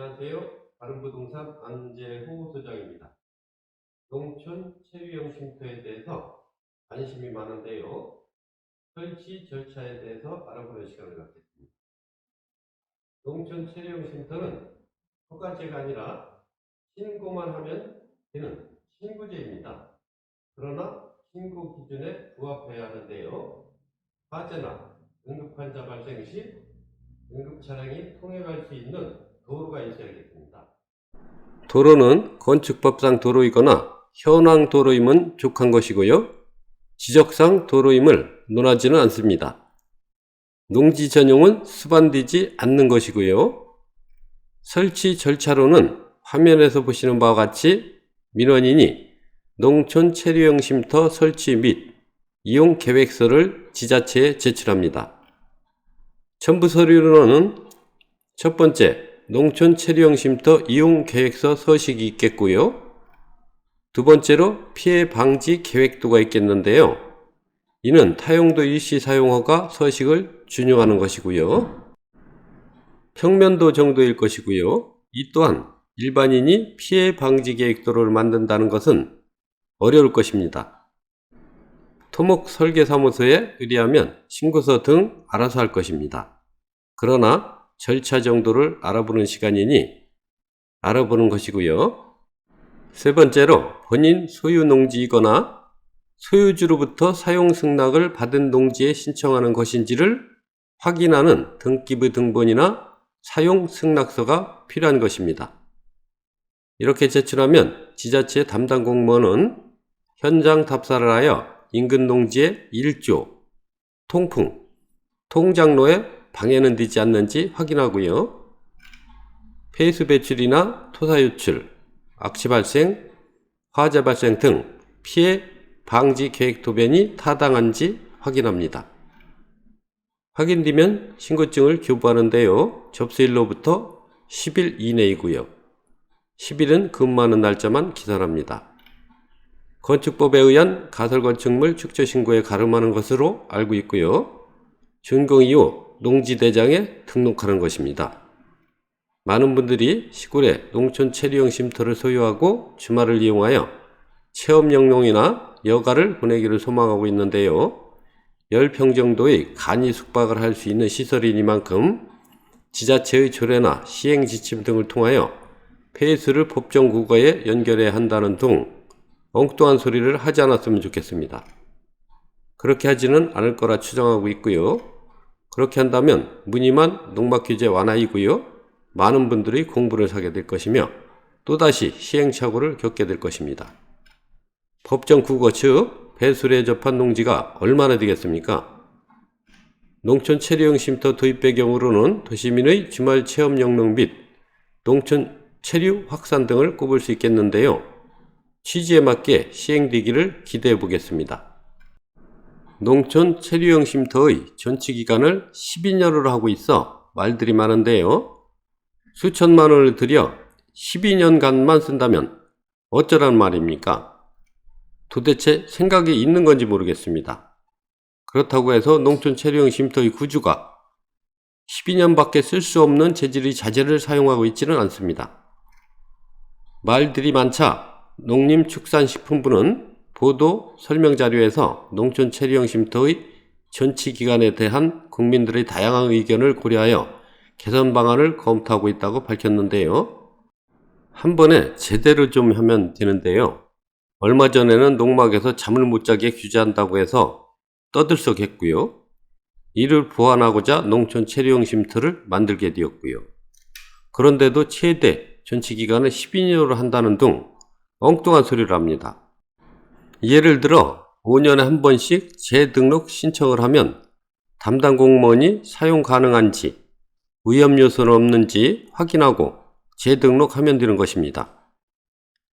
안녕하세요. 바른부동산 안재호 소장입니다. 농촌 체류형 쉼터에 대해서 관심이 많은데요. 설치 절차에 대해서 알아보는 시간을 갖겠습니다. 농촌 체류형 쉼터는 허가제가 아니라 신고만 하면 되는 신고제입니다. 그러나 신고 기준에 부합해야 하는데요. 화재나 응급 환자 발생 시 응급 차량이 통행할 수 있는 도로가 있어야겠습니다. 도로는 건축법상 도로이거나 현황 도로임은 족한 것이고요. 지적상 도로임을 논하지는 않습니다. 농지 전용은 수반되지 않는 것이고요. 설치 절차로는 화면에서 보시는 바와 같이 민원인이 농촌 체류형 쉼터 설치 및 이용 계획서를 지자체에 제출합니다. 첨부 서류로는 첫 번째, 농촌 체류형 쉼터 이용 계획서 서식이 있겠고요. 두 번째로 피해 방지 계획도가 있겠는데요. 이는 타용도 일시 사용허가 서식을 준용하는 것이고요. 평면도 정도일 것이고요. 이 또한 일반인이 피해 방지 계획도를 만든다는 것은 어려울 것입니다. 토목 설계사무소에 의뢰하면 신고서 등 알아서 할 것입니다. 그러나 절차 정도를 알아보는 시간이니 알아보는 것이고요. 세 번째로 본인 소유 농지이거나 소유주로부터 사용 승낙을 받은 농지에 신청하는 것인지를 확인하는 등기부 등본이나 사용 승낙서가 필요한 것입니다. 이렇게 제출하면 지자체 담당 공무원은 현장 답사를 하여 인근 농지의 일조, 통풍, 통장로에 방해는 되지 않는지 확인하고요. 폐수 배출이나 토사 유출, 악취 발생, 화재 발생 등 피해 방지 계획 도변이 타당한지 확인합니다. 확인되면 신고증을 교부하는데요. 접수일로부터 10일 이내이고요. 10일은 근무하는 날짜만 기산합니다. 건축법에 의한 가설 건축물 축조 신고에 가름하는 것으로 알고 있고요. 준공 이후 농지대장에 등록하는 것입니다. 많은 분들이 시골에 농촌 체류형 쉼터를 소유하고 주말을 이용하여 체험 영농이나 여가를 보내기를 소망하고 있는데요. 10평 정도의 간이 숙박을 할 수 있는 시설이니만큼 지자체의 조례나 시행 지침 등을 통하여 폐수를 법정 국어에 연결해야 한다는 등 엉뚱한 소리를 하지 않았으면 좋겠습니다. 그렇게 하지는 않을 거라 추정하고 있고요. 그렇게 한다면 무늬만 농막 규제 완화이고요. 많은 분들이 공부를 사게 될 것이며 또다시 시행착오를 겪게 될 것입니다. 법정 국어 즉 배수에 접한 농지가 얼마나 되겠습니까? 농촌 체류형 쉼터 도입 배경으로는 도시민의 주말 체험 영농 및 농촌 체류 확산 등을 꼽을 수 있겠는데요. 취지에 맞게 시행되기를 기대해 보겠습니다. 농촌 체류형 쉼터의 전치 기간을 12년으로 하고 있어 말들이 많은데요. 수천만 원을 들여 12년간만 쓴다면 어쩌란 말입니까? 도대체 생각이 있는 건지 모르겠습니다. 그렇다고 해서 농촌 체류형 쉼터의 구주가 12년밖에 쓸 수 없는 재질의 자재를 사용하고 있지는 않습니다. 말들이 많자 농림축산식품부는 보도 설명 자료에서 농촌 체류형 쉼터의 전치 기간에 대한 국민들의 다양한 의견을 고려하여 개선 방안을 검토하고 있다고 밝혔는데요. 한 번에 제대로 좀 하면 되는데요. 얼마 전에는 농막에서 잠을 못 자게 규제한다고 해서 떠들썩했고요. 이를 보완하고자 농촌 체류형 쉼터를 만들게 되었고요. 그런데도 최대 전치 기간을 12년으로 한다는 등 엉뚱한 소리를 합니다. 예를 들어 5년에 한 번씩 재등록 신청을 하면 담당 공무원이 사용 가능한지 위험 요소는 없는지 확인하고 재등록하면 되는 것입니다.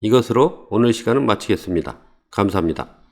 이것으로 오늘 시간은 마치겠습니다. 감사합니다.